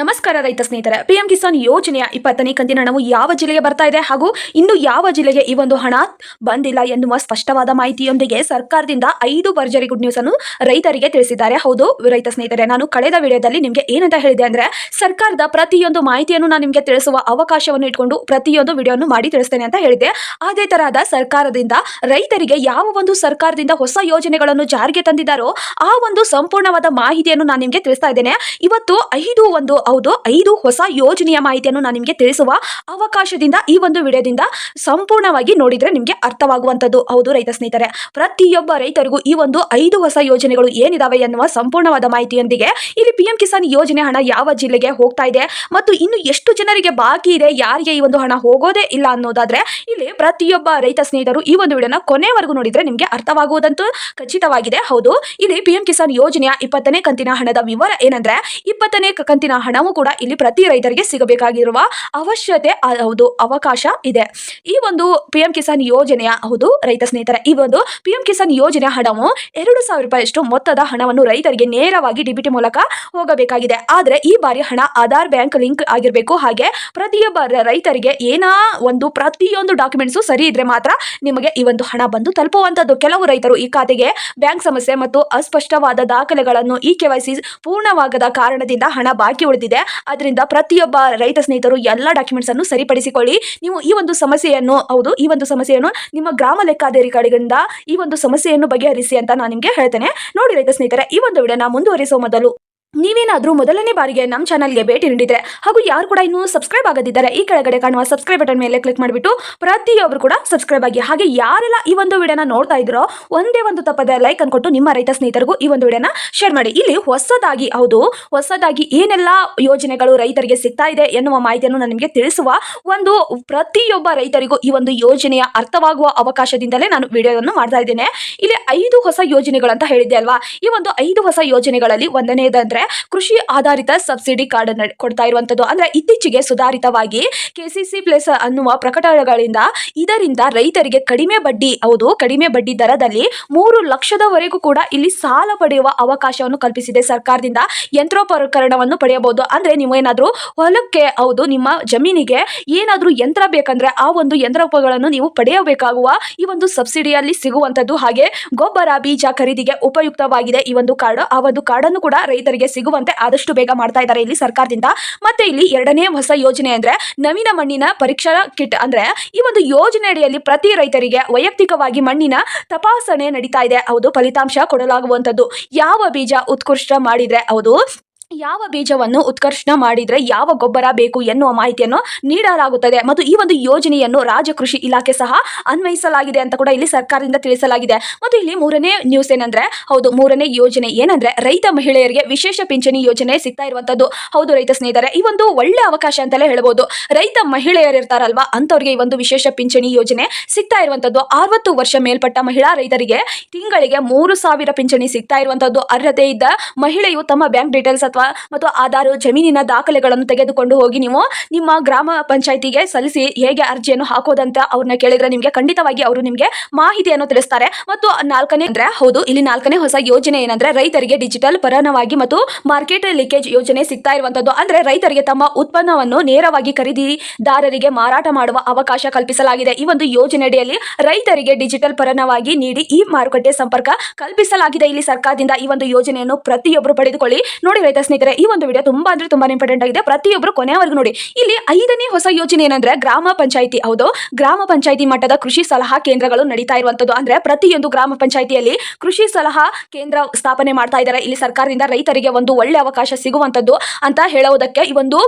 ನಮಸ್ಕಾರ ರೈತ ಸ್ನೇಹಿತರೆ. ಪಿಎಂ ಕಿಸಾನ್ ಯೋಜನೆಯ ಇಪ್ಪತ್ತನೇ ಕಂತಿನ ಹಣವು ಯಾವ ಜಿಲ್ಲೆಗೆ ಬರ್ತಾ ಇದೆ ಹಾಗೂ ಇನ್ನು ಯಾವ ಜಿಲ್ಲೆಗೆ ಈ ಒಂದು ಹಣ ಬಂದಿಲ್ಲ ಎನ್ನುವ ಸ್ಪಷ್ಟವಾದ ಮಾಹಿತಿಯೊಂದಿಗೆ ಸರ್ಕಾರದಿಂದ ಐದು ಭರ್ಜರಿ ಗುಡ್ ನ್ಯೂಸ್ ಅನ್ನು ರೈತರಿಗೆ ತಿಳಿಸಿದ್ದಾರೆ. ಹೌದು ರೈತ ಸ್ನೇಹಿತರೆ, ನಾನು ಕಳೆದ ವಿಡಿಯೋದಲ್ಲಿ ನಿಮಗೆ ಏನಂತ ಹೇಳಿದೆ ಅಂದ್ರೆ ಸರ್ಕಾರದ ಪ್ರತಿಯೊಂದು ಮಾಹಿತಿಯನ್ನು ನಾನು ನಿಮಗೆ ತಿಳಿಸುವ ಅವಕಾಶವನ್ನು ಇಟ್ಕೊಂಡು ಪ್ರತಿಯೊಂದು ವಿಡಿಯೋನು ಮಾಡಿ ತಿಳಿಸ್ತೇನೆ ಅಂತ ಹೇಳಿದೆ ಅದೇ ತರಹದ ಸರ್ಕಾರದಿಂದ ರೈತರಿಗೆ ಯಾವ ಒಂದು ಸರ್ಕಾರದಿಂದ ಹೊಸ ಯೋಜನೆಗಳನ್ನು ಜಾರಿಗೆ ತಂದಿದ್ದಾರೋ ಆ ಒಂದು ಸಂಪೂರ್ಣವಾದ ಮಾಹಿತಿಯನ್ನು ನಾನು ನಿಮಗೆ ತಿಳಿಸ್ತಾ ಇದ್ದೇನೆ. ಇವತ್ತು ಐದು ಒಂದು ಹೌದು, ಐದು ಹೊಸ ಯೋಜನೆಯ ಮಾಹಿತಿಯನ್ನು ನಾನು ನಿಮಗೆ ತಿಳಿಸುವ ಅವಕಾಶದಿಂದ ಈ ಒಂದು ವಿಡಿಯೋದಿಂದ ಸಂಪೂರ್ಣವಾಗಿ ನೋಡಿದ್ರೆ ನಿಮಗೆ ಅರ್ಥವಾಗುವಂಥದ್ದು. ಹೌದು, ರೈತ ಸ್ನೇಹಿತರೆ. ಪ್ರತಿಯೊಬ್ಬ ರೈತರಿಗೂ ಈ ಒಂದು ಐದು ಹೊಸ ಯೋಜನೆಗಳು ಏನಿದಾವೆ ಎನ್ನುವ ಸಂಪೂರ್ಣವಾದ ಮಾಹಿತಿಯೊಂದಿಗೆ ಇಲ್ಲಿ ಪಿ ಎಂ ಕಿಸಾನ್ ಯೋಜನೆ ಹಣ ಯಾವ ಜಿಲ್ಲೆಗೆ ಹೋಗ್ತಾ ಇದೆ ಮತ್ತು ಇನ್ನು ಎಷ್ಟು ಜನರಿಗೆ ಬಾಕಿ ಇದೆ, ಯಾರಿಗೆ ಈ ಒಂದು ಹಣ ಹೋಗೋದೇ ಇಲ್ಲ ಅನ್ನೋದಾದ್ರೆ ಇಲ್ಲಿ ಪ್ರತಿಯೊಬ್ಬ ರೈತ ಸ್ನೇಹಿತರು ಈ ಒಂದು ವಿಡಿಯೋನ ಕೊನೆವರೆಗೂ ನೋಡಿದ್ರೆ ನಿಮಗೆ ಅರ್ಥವಾಗುವುದಂತೂ ಖಚಿತವಾಗಿದೆ. ಹೌದು, ಇಲ್ಲಿ ಪಿ ಎಂ ಕಿಸಾನ್ ಯೋಜನೆಯ ಇಪ್ಪತ್ತನೇ ಕಂತಿನ ಹಣದ ವಿವರ ಏನಂದ್ರೆ, ಇಪ್ಪತ್ತನೇ ಕಂತಿನ ಹಣವು ಕೂಡ ಇಲ್ಲಿ ಪ್ರತಿ ರೈತರಿಗೆ ಸಿಗಬೇಕಾಗಿರುವ ಅವಶ್ಯತೆ ಹೌದು, ಅವಕಾಶ ಇದೆ. ಈ ಒಂದು ಪಿ ಎಂ ಕಿಸಾನ್ ಯೋಜನೆಯ, ಹೌದು, ರೈತ ಸ್ನೇಹಿತರ, ಈ ಒಂದು ಪಿ ಎಂ ಕಿಸಾನ್ ಯೋಜನೆಯ ಹಣವು ಎರಡು ಸಾವಿರ ರೂಪಾಯಿಯಷ್ಟು ಮೊತ್ತದ ಹಣವನ್ನು ರೈತರಿಗೆ ನೇರವಾಗಿ ಡಿಬಿಟಿ ಮೂಲಕ ಹೋಗಬೇಕಾಗಿದೆ. ಆದರೆ ಈ ಬಾರಿ ಹಣ ಆಧಾರ್ ಬ್ಯಾಂಕ್ ಲಿಂಕ್ ಆಗಿರಬೇಕು. ಹಾಗೆ ಪ್ರತಿಯೊಬ್ಬ ರೈತರಿಗೆ ಏನ ಒಂದು ಪ್ರತಿಯೊಂದು ಡಾಕ್ಯುಮೆಂಟ್ಸು ಸರಿ ಇದ್ರೆ ಮಾತ್ರ ನಿಮಗೆ ಈ ಒಂದು ಹಣ ಬಂದು ತಲುಪುವಂತದ್ದು ಕೆಲವು ರೈತರು ಈ ಖಾತೆಗೆ ಬ್ಯಾಂಕ್ ಸಮಸ್ಯೆ ಮತ್ತು ಅಸ್ಪಷ್ಟವಾದ ದಾಖಲೆಗಳನ್ನು ಈ ಕೆವೈಸಿ ಪೂರ್ಣವಾಗದ ಕಾರಣದಿಂದ ಹಣ ಬಾಕಿ ಉಳಿದಿದೆ ಅದರಿಂದ ಪ್ರತಿಯೊಬ್ಬ ರೈತ ಸ್ನೇಹಿತರು ಎಲ್ಲ ಡಾಕ್ಯುಮೆಂಟ್ಸ್ ಅನ್ನು ಸರಿಪಡಿಸಿಕೊಳ್ಳಿ. ನೀವು ಈ ಒಂದು ಸಮಸ್ಯೆಯನ್ನು, ಹೌದು, ಈ ಒಂದು ಸಮಸ್ಯೆಯನ್ನು ನಿಮ್ಮ ಗ್ರಾಮ ಲೆಕ್ಕಾಧಿಕಾರಿಗಳಿಂದ ಈ ಒಂದು ಸಮಸ್ಯೆಯನ್ನು ಬಗೆಹರಿಸಿ ಅಂತ ನಾನು ನಿಮಗೆ ಹೇಳ್ತೇನೆ. ನೋಡಿ ರೈತ ಸ್ನೇಹಿತರೆ, ಈ ಒಂದು ವಿಡಿಯೋನ ಮುಂದುವರಿಸುವ ಮೊದಲು ನೀವೇನಾದರೂ ಮೊದಲನೇ ಬಾರಿಗೆ ನಮ್ಮ ಚಾನಲ್ಗೆ ಭೇಟಿ ನೀಡಿದರೆ ಹಾಗೂ ಯಾರು ಕೂಡ ಇನ್ನೂ ಸಬ್ಸ್ಕ್ರೈಬ್ ಆಗದಿದ್ದಾರೆ ಈ ಕೆಳಗಡೆ ಕಾಣುವ ಸಬ್ಸ್ಕ್ರೈಬ್ ಬಟನ್ ಮೇಲೆ ಕ್ಲಿಕ್ ಮಾಡಿಬಿಟ್ಟು ಪ್ರತಿಯೊಬ್ಬರು ಕೂಡ ಸಬ್ಸ್ಕ್ರೈಬ್ ಆಗಿ ಹಾಗೆ ಯಾರೆಲ್ಲ ಈ ಒಂದು ವಿಡಿಯೋನ ನೋಡ್ತಾ ಇದ್ರೋ ಒಂದೇ ಒಂದು ತಪ್ಪದ ಲೈಕ್ ಅನ್ಕೊಟ್ಟು ನಿಮ್ಮ ರೈತ ಸ್ನೇಹಿತರಿಗೂ ಈ ಒಂದು ವಿಡಿಯೋನ ಶೇರ್ ಮಾಡಿ. ಇಲ್ಲಿ ಹೊಸದಾಗಿ ಹೌದು, ಹೊಸದಾಗಿ ಏನೆಲ್ಲ ಯೋಜನೆಗಳು ರೈತರಿಗೆ ಸಿಗ್ತಾ ಇದೆ ಎನ್ನುವ ಮಾಹಿತಿಯನ್ನು ನಾನು ನಿಮಗೆ ತಿಳಿಸುವ ಒಂದು ಪ್ರತಿಯೊಬ್ಬ ರೈತರಿಗೂ ಈ ಒಂದು ಯೋಜನೆಯ ಅರ್ಥವಾಗುವ ಅವಕಾಶದಿಂದಲೇ ನಾನು ವಿಡಿಯೋವನ್ನು ಮಾಡ್ತಾ ಇದ್ದೇನೆ. ಇಲ್ಲಿ ಐದು ಹೊಸ ಯೋಜನೆಗಳಂತ ಹೇಳಿದ್ದೆ ಅಲ್ವಾ? ಈ ಒಂದು ಐದು ಹೊಸ ಯೋಜನೆಗಳಲ್ಲಿ ಒಂದನೇದಂದ್ರೆ ಕೃಷಿ ಆಧಾರಿತ ಸಬ್ಸಿಡಿ ಕಾರ್ಡ್ ಕೊಡ್ತಾ ಇರುವಂತದ್ದು. ಅಂದ್ರೆ ಇತ್ತೀಚೆಗೆ ಸುಧಾರಿತವಾಗಿ ಕೆಸಿಸಿ ಪ್ಲಸ್ ಅನ್ನುವ ಪ್ರಕಟಣೆಗಳಿಂದ ಇದರಿಂದ ರೈತರಿಗೆ ಕಡಿಮೆ ಬಡ್ಡಿ, ಹೌದು, ಕಡಿಮೆ ಬಡ್ಡಿ ದರದಲ್ಲಿ ಮೂರು ಲಕ್ಷದವರೆಗೂ ಕೂಡ ಇಲ್ಲಿ ಸಾಲ ಪಡೆಯುವ ಅವಕಾಶವನ್ನು ಕಲ್ಪಿಸಿದೆ ಸರ್ಕಾರದಿಂದ. ಯಂತ್ರೋಪಕರಣವನ್ನು ಪಡೆಯಬಹುದು. ಅಂದ್ರೆ ನೀವು ಏನಾದರೂ ಹೊಲಕ್ಕೆ, ಹೌದು, ನಿಮ್ಮ ಜಮೀನಿಗೆ ಏನಾದರೂ ಯಂತ್ರ ಬೇಕಂದ್ರೆ ಆ ಒಂದು ಯಂತ್ರೋಪಗಳನ್ನು ನೀವು ಪಡೆಯಬೇಕಾಗುವ ಈ ಒಂದು ಸಬ್ಸಿಡಿಯಲ್ಲಿ ಸಿಗುವಂತದ್ದು. ಹಾಗೆ ಗೊಬ್ಬರ, ಬೀಜ ಖರೀದಿಗೆ ಉಪಯುಕ್ತವಾಗಿದೆ ಈ ಒಂದು ಕಾರ್ಡ್. ಆ ಒಂದು ಕಾರ್ಡನ್ನು ಕೂಡ ರೈತರಿಗೆ ಸಿಗುವಂತೆ ಆದಷ್ಟು ಬೇಗ ಮಾಡ್ತಾ ಇದ್ದಾರೆ ಇಲ್ಲಿ ಸರ್ಕಾರದಿಂದ. ಮತ್ತೆ ಇಲ್ಲಿ ಎರಡನೇ ಹೊಸ ಯೋಜನೆ ಅಂದ್ರೆ ನವೀನ ಮಣ್ಣಿನ ಪರೀಕ್ಷಾ ಕಿಟ್ ಅಂದ್ರೆ ಈ ಒಂದು ಯೋಜನೆ ಅಡಿಯಲ್ಲಿ ಪ್ರತಿ ರೈತರಿಗೆ ವೈಯಕ್ತಿಕವಾಗಿ ಮಣ್ಣಿನ ತಪಾಸಣೆ ನಡೀತಾ ಇದೆ. ಹೌದು, ಫಲಿತಾಂಶ ಕೊಡಲಾಗುವಂತದ್ದು ಯಾವ ಬೀಜ ಉತ್ಕೃಷ್ಟ ಮಾಡಿದ್ರೆ ಹೌದು ಯಾವ ಬೀಜವನ್ನು ಉತ್ಕರ್ಷಣ ಮಾಡಿದರೆ ಯಾವ ಗೊಬ್ಬರ ಬೇಕು ಎನ್ನುವ ಮಾಹಿತಿಯನ್ನು ನೀಡಲಾಗುತ್ತದೆ. ಮತ್ತು ಈ ಒಂದು ಯೋಜನೆಯನ್ನು ರಾಜ್ಯ ಕೃಷಿ ಇಲಾಖೆ ಸಹ ಅನ್ವಯಿಸಲಾಗಿದೆ ಅಂತ ಕೂಡ ಇಲ್ಲಿ ಸರ್ಕಾರದಿಂದ ತಿಳಿಸಲಾಗಿದೆ. ಮತ್ತು ಇಲ್ಲಿ ಮೂರನೇ ನ್ಯೂಸ್ ಏನಂದ್ರೆ, ಹೌದು, ಮೂರನೇ ಯೋಜನೆ ಏನಂದ್ರೆ, ರೈತ ಮಹಿಳೆಯರಿಗೆ ವಿಶೇಷ ಪಿಂಚಣಿ ಯೋಜನೆ ಸಿಗ್ತಾ ಇರುವಂತದ್ದು. ಹೌದು ರೈತ ಸ್ನೇಹಿತರೆ, ಈ ಒಂದು ಒಳ್ಳೆ ಅವಕಾಶ ಅಂತಲೇ ಹೇಳ್ಬೋದು. ರೈತ ಮಹಿಳೆಯರು ಇರ್ತಾರಲ್ವಾ ಅಂತವ್ರಿಗೆ ಈ ಒಂದು ವಿಶೇಷ ಪಿಂಚಣಿ ಯೋಜನೆ ಸಿಗ್ತಾ ಇರುವಂತದ್ದು. ಅರವತ್ತು ವರ್ಷ ಮೇಲ್ಪಟ್ಟ ಮಹಿಳಾ ರೈತರಿಗೆ ತಿಂಗಳಿಗೆ ಮೂರು ಸಾವಿರ ಪಿಂಚಣಿ ಸಿಗ್ತಾ ಇರುವಂತದ್ದು. ಅರ್ಹತೆ ಇದ್ದ ಮಹಿಳೆಯು ತಮ್ಮ ಬ್ಯಾಂಕ್ ಡೀಟೇಲ್ಸ್ ಅಥವಾ ಮತ್ತು ಆಧಾರ್ ಜಮೀನಿನ ದಾಖಲೆಗಳನ್ನು ತೆಗೆದುಕೊಂಡು ಹೋಗಿ ನೀವು ನಿಮ್ಮ ಗ್ರಾಮ ಪಂಚಾಯಿತಿಗೆ ಸಲ್ಲಿಸಿ ಹೇಗೆ ಅರ್ಜಿಯನ್ನು ಹಾಕೋದಂತ ಅವ್ರನ್ನ ಕೇಳಿದ್ರೆ ನಿಮಗೆ ಖಂಡಿತವಾಗಿ ಅವರು ನಿಮಗೆ ಮಾಹಿತಿಯನ್ನು ತಿಳಿಸ್ತಾರೆ. ಮತ್ತು ನಾಲ್ಕನೇ ಅಂದ್ರೆ ಹೌದು, ಇಲ್ಲಿ ನಾಲ್ಕನೇ ಹೊಸ ಯೋಜನೆ ಏನಂದ್ರೆ ರೈತರಿಗೆ ಡಿಜಿಟಲ್ ಪರನವಾಗಿ ಮತ್ತು ಮಾರ್ಕೆಟ್ ಲೀಕೇಜ್ ಯೋಜನೆ ಸಿಗ್ತಾ ಇರುವಂತದ್ದು. ಅಂದ್ರೆ ರೈತರಿಗೆ ತಮ್ಮ ಉತ್ಪನ್ನವನ್ನು ನೇರವಾಗಿ ಖರೀದಿದಾರರಿಗೆ ಮಾರಾಟ ಮಾಡುವ ಅವಕಾಶ ಕಲ್ಪಿಸಲಾಗಿದೆ. ಈ ಒಂದು ಯೋಜನೆಯಡಿಯಲ್ಲಿ ರೈತರಿಗೆ ಡಿಜಿಟಲ್ ಪರನವಾಗಿ ನೀಡಿ ಈ ಮಾರುಕಟ್ಟೆ ಸಂಪರ್ಕ ಕಲ್ಪಿಸಲಾಗಿದೆ. ಇಲ್ಲಿ ಸರ್ಕಾರದಿಂದ ಈ ಒಂದು ಯೋಜನೆಯನ್ನು ಪ್ರತಿಯೊಬ್ಬರು ಪಡೆದುಕೊಳ್ಳಿ. ನೋಡಿ ರೈತ ಸ್ನೇಹಿತರೆ, ಈ ಒಂದು ವಿಡಿಯೋ ತುಂಬಾ ಅಂದ್ರೆ ತುಂಬಾ ಇಂಪಾರ್ಟೆಂಟ್ ಆಗಿದೆ. ಪ್ರತಿಯೊಬ್ಬರು ಕೊನೆಯವರೆಗೂ ನೋಡಿ. ಇಲ್ಲಿ ಐದನೇ ಹೊಸ ಯೋಜನೆ ಏನಂದ್ರೆ ಗ್ರಾಮ ಪಂಚಾಯಿತಿ. ಹೌದು, ಗ್ರಾಮ ಪಂಚಾಯಿತಿ ಮಟ್ಟದ ಕೃಷಿ ಸಲಹಾ ಕೇಂದ್ರಗಳು ನಡೀತಾ ಇರುವಂತದ್ದು. ಅಂದ್ರೆ ಪ್ರತಿಯೊಂದು ಗ್ರಾಮ ಪಂಚಾಯಿತಿಯಲ್ಲಿ ಕೃಷಿ ಸಲಹಾ ಕೇಂದ್ರ ಸ್ಥಾಪನೆ ಮಾಡ್ತಾ ಇದ್ದಾರೆ. ಇಲ್ಲಿ ಸರ್ಕಾರದಿಂದ ರೈತರಿಗೆ ಒಂದು ಒಳ್ಳೆ ಅವಕಾಶ ಸಿಗುವಂತದ್ದು ಅಂತ ಹೇಳುವುದಕ್ಕೆ ಈ ಒಂದು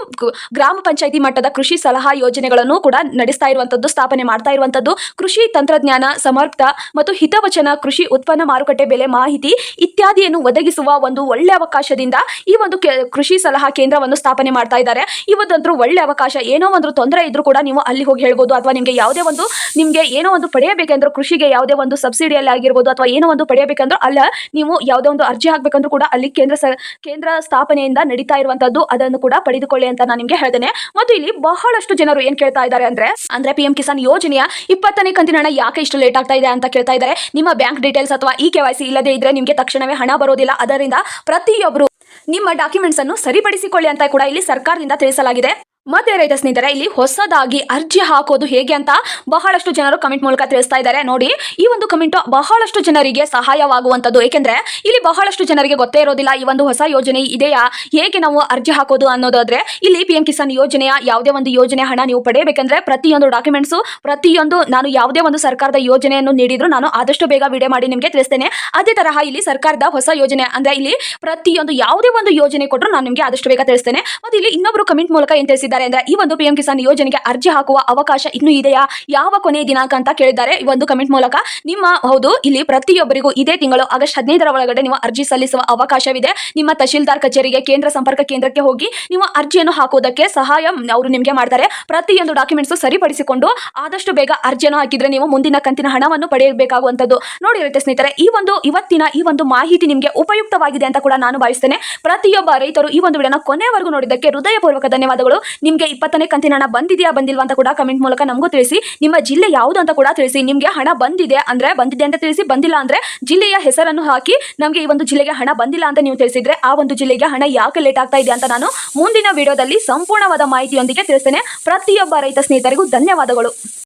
ಗ್ರಾಮ ಪಂಚಾಯಿತಿ ಮಟ್ಟದ ಕೃಷಿ ಸಲಹಾ ಯೋಜನೆಗಳನ್ನು ಕೂಡ ನಡೆಸ್ತಾ ಇರುವಂತದ್ದು, ಸ್ಥಾಪನೆ ಮಾಡ್ತಾ ಇರುವಂತದ್ದು. ಕೃಷಿ ತಂತ್ರಜ್ಞಾನ, ಸಮರ್ಥ ಮತ್ತು ಹಿತವಚನ, ಕೃಷಿ ಉತ್ಪನ್ನ ಮಾರುಕಟ್ಟೆ ಬೆಲೆ ಮಾಹಿತಿ ಇತ್ಯಾದಿಯನ್ನು ಒದಗಿಸುವ ಒಂದು ಒಳ್ಳೆ ಅವಕಾಶದಿಂದ ಈ ಒಂದು ಕೆ- ಕೃಷಿ ಸಲಹಾ ಕೇಂದ್ರವನ್ನು ಸ್ಥಾಪನೆ ಮಾಡ್ತಾ ಇದ್ದಾರೆ. ಇವತ್ತಂತೂ ಒಳ್ಳೆ ಅವಕಾಶ. ಏನೋ ಒಂದು ತೊಂದರೆ ಇದ್ರೂ ಕೂಡ ನೀವು ಅಲ್ಲಿ ಹೋಗಿ ಹೇಳ್ಬೋದು. ಅಥವಾ ನಿಮಗೆ ಯಾವುದೇ ಒಂದು, ನಿಮಗೆ ಏನೋ ಒಂದು ಪಡೆಯಬೇಕೆಂದ್ರೆ ಕೃಷಿಗೆ ಯಾವುದೇ ಒಂದು ಸಬ್ಸಿಡಿಯಲ್ಲಿ ಆಗಿರ್ಬೋದು ಅಥವಾ ಏನೋ ಒಂದು ಪಡೆಯಬೇಕಂದ್ರೂ ಅಲ್ಲ, ನೀವು ಯಾವುದೇ ಒಂದು ಅರ್ಜಿ ಹಾಕ್ಬೇಕಂದ್ರೂ ಕೂಡ ಅಲ್ಲಿ ಕೇಂದ್ರ ಕೇಂದ್ರ ಸ್ಥಾಪನೆಯಿಂದ ನಡೀತಾ ಇರುವಂತದ್ದು ಅದನ್ನು ಕೂಡ ಪಡೆದುಕೊಳ್ಳಿ ಅಂತ ನಾನು ನಿಮಗೆ ಹೇಳ್ತೇನೆ. ಮತ್ತು ಇಲ್ಲಿ ಬಹಳಷ್ಟು ಜನರು ಏನ್ ಕೇಳ್ತಾ ಇದ್ದಾರೆ ಅಂದ್ರೆ ಅಂದ್ರೆ ಪಿ ಕಿಸಾನ್ ಯೋಜನೆಯ ಇಪ್ಪತ್ತನೇ ಕಂತಿನ ಹಣ ಯಾಕೆ ಇಷ್ಟು ಲೇಟ್ ಆಗ್ತಾ ಇದೆ ಅಂತ ಕೇಳ್ತಾ ಇದ್ದಾರೆ. ನಿಮ್ಮ ಬ್ಯಾಂಕ್ ಡೀಟೇಲ್ಸ್ ಅಥವಾ ಇ ಕೆ ವೈ ಸಿ ಇಲ್ಲದೆ ಇದ್ರೆ ನಿಮಗೆ ತಕ್ಷಣವೇ ಹಣ ಬರೋದಿಲ್ಲ. ಅದರಿಂದ ಪ್ರತಿಯೊಬ್ಬರು ನಿಮ್ಮ ಡಾಕ್ಯುಮೆಂಟ್ಸ್ ಅನ್ನು ಸರಿಪಡಿಸಿಕೊಳ್ಳಿ ಅಂತ ಕೂಡ ಇಲ್ಲಿ ಸರ್ಕಾರದಿಂದ ತಿಳಿಸಲಾಗಿದೆ. ಮತ್ತೆ ರೈತ ಸ್ನೇಹಿತರೆ, ಇಲ್ಲಿ ಹೊಸದಾಗಿ ಅರ್ಜಿ ಹಾಕೋದು ಹೇಗೆ ಅಂತ ಬಹಳಷ್ಟು ಜನರು ಕಮೆಂಟ್ ಮೂಲಕ ತಿಳಿಸ್ತಾ ಇದ್ದಾರೆ. ನೋಡಿ, ಈ ಒಂದು ಕಮೆಂಟ್ ಬಹಳಷ್ಟು ಜನರಿಗೆ ಸಹಾಯವಾಗುವಂತದ್ದು ಏಕೆಂದ್ರೆ, ಇಲ್ಲಿ ಬಹಳಷ್ಟು ಜನರಿಗೆ ಗೊತ್ತೇ ಇರೋದಿಲ್ಲ ಈ ಒಂದು ಹೊಸ ಯೋಜನೆ ಇದೆಯಾ? ಹೇಗೆ ನಾವು ಅರ್ಜಿ ಹಾಕೋದು ಅನ್ನೋದಾದ್ರೆ, ಇಲ್ಲಿ ಪಿ ಎಂ ಕಿಸಾನ್ ಯೋಜನೆಯ ಯಾವುದೇ ಒಂದು ಯೋಜನೆ ಹಣ ನೀವು ಪಡೆಯಬೇಕಂದ್ರೆ, ಪ್ರತಿಯೊಂದು ಡಾಕ್ಯುಮೆಂಟ್ಸು ಪ್ರತಿಯೊಂದು ನಾನು ಯಾವುದೇ ಒಂದು ಸರ್ಕಾರದ ಯೋಜನೆಯನ್ನು ನೀಡಿದ್ರು ನಾನು ಆದಷ್ಟು ಬೇಗ ವಿಡಿಯೋ ಮಾಡಿ ನಿಮಗೆ ತಿಳಿಸ್ತೇನೆ. ಅದೇ ತರಹ ಇಲ್ಲಿ ಸರ್ಕಾರದ ಹೊಸ ಯೋಜನೆ ಅಂದ್ರೆ ಇಲ್ಲಿ ಪ್ರತಿಯೊಂದು ಯಾವುದೇ ಒಂದು ಯೋಜನೆ ಕೊಟ್ಟರು ನಾನು ನಿಮಗೆ ಆದಷ್ಟು ಬೇಗ ತಿಳಿಸ್ತೇನೆ. ಮತ್ತೆ ಇಲ್ಲಿ ಇನ್ನೊಬ್ರು ಕಮೆಂಟ್ ಮೂಲಕ ಏನು ತಿಳಿಸಿದ್ದಾರೆ? ಅಂದ್ರೆ ಈ ಒಂದು ಪಿಎಂ ಕಿಸಾನ್ ಯೋಜನೆಗೆ ಅರ್ಜಿ ಹಾಕುವ ಅವಕಾಶ ಇನ್ನೂ ಇದೆಯಾ? ಯಾವ ಕೊನೆಯ ದಿನಾಂಕ ಅಂತ ಕೇಳಿದ್ದಾರೆ. ಈ ಒಂದು ಕಮೆಂಟ್ ಮೂಲಕ ನಿಮ್ಮ ಹೌದು, ಇಲ್ಲಿ ಪ್ರತಿಯೊಬ್ಬರಿಗೂ ಇದೇ ತಿಂಗಳು ಆಗಸ್ಟ್ ಹದಿನೈದರ ಒಳಗಡೆ ನೀವು ಅರ್ಜಿ ಸಲ್ಲಿಸುವ ಅವಕಾಶವಿದೆ. ನಿಮ್ಮ ತಹಶೀಲ್ದಾರ್ ಕಚೇರಿಗೆ, ಕೇಂದ್ರ ಸಂಪರ್ಕ ಕೇಂದ್ರಕ್ಕೆ ಹೋಗಿ ನೀವು ಅರ್ಜಿಯನ್ನು ಹಾಕುವುದಕ್ಕೆ ಸಹಾಯ ಅವರು ನಿಮಗೆ ಮಾಡ್ತಾರೆ. ಪ್ರತಿಯೊಂದು ಡಾಕ್ಯುಮೆಂಟ್ಸ್ ಸರಿಪಡಿಸಿಕೊಂಡು ಆದಷ್ಟು ಬೇಗ ಅರ್ಜಿಯನ್ನು ಹಾಕಿದ್ರೆ ನೀವು ಮುಂದಿನ ಕಂತಿನ ಹಣವನ್ನು ಪಡೆಯಬೇಕಾಗುವಂಥದ್ದು. ನೋಡಿರುತ್ತೆ ಸ್ನೇಹಿತರೆ, ಈ ಒಂದು ಇವತ್ತಿನ ಈ ಒಂದು ಮಾಹಿತಿ ನಿಮಗೆ ಉಪಯುಕ್ತವಾಗಿದೆ ಅಂತ ಕೂಡ ನಾನು ಭಾವಿಸ್ತೇನೆ. ಪ್ರತಿಯೊಬ್ಬ ರೈತರು ಈ ಒಂದು ವಿಡಿಯೋನ ಕೊನೆವರೆಗೂ ನೋಡಿದ್ದಕ್ಕೆ ಹೃದಯಪೂರ್ವಕ ಧನ್ಯವಾದಗಳು. ನಿಮಗೆ ಇಪ್ಪತ್ತನೇ ಕಂತಿನ ಹಣ ಬಂದಿದೆಯಾ, ಬಂದಿಲ್ವಾ ಅಂತ ಕೂಡ ಕಮೆಂಟ್ ಮೂಲಕ ನಮಗೂ ತಿಳಿಸಿ. ನಿಮ್ಮ ಜಿಲ್ಲೆ ಯಾವುದು ಅಂತ ಕೂಡ ತಿಳಿಸಿ. ನಿಮಗೆ ಹಣ ಬಂದಿದೆ ಅಂದರೆ ಬಂದಿದೆ ಅಂತ ತಿಳಿಸಿ, ಬಂದಿಲ್ಲ ಅಂದರೆ ಜಿಲ್ಲೆಯ ಹೆಸರನ್ನು ಹಾಕಿ ನಮಗೆ ಈ ಒಂದು ಜಿಲ್ಲೆಗೆ ಹಣ ಬಂದಿಲ್ಲ ಅಂತ ನೀವು ತಿಳಿಸಿದರೆ ಆ ಒಂದು ಜಿಲ್ಲೆಗೆ ಹಣ ಯಾಕೆ ಲೇಟ್ ಆಗ್ತಾ ಇದೆ ಅಂತ ನಾನು ಮುಂದಿನ ವಿಡಿಯೋದಲ್ಲಿ ಸಂಪೂರ್ಣವಾದ ಮಾಹಿತಿಯೊಂದಿಗೆ ತಿಳಿಸ್ತೇನೆ. ಪ್ರತಿಯೊಬ್ಬ ರೈತ ಸ್ನೇಹಿತರಿಗೂ ಧನ್ಯವಾದಗಳು.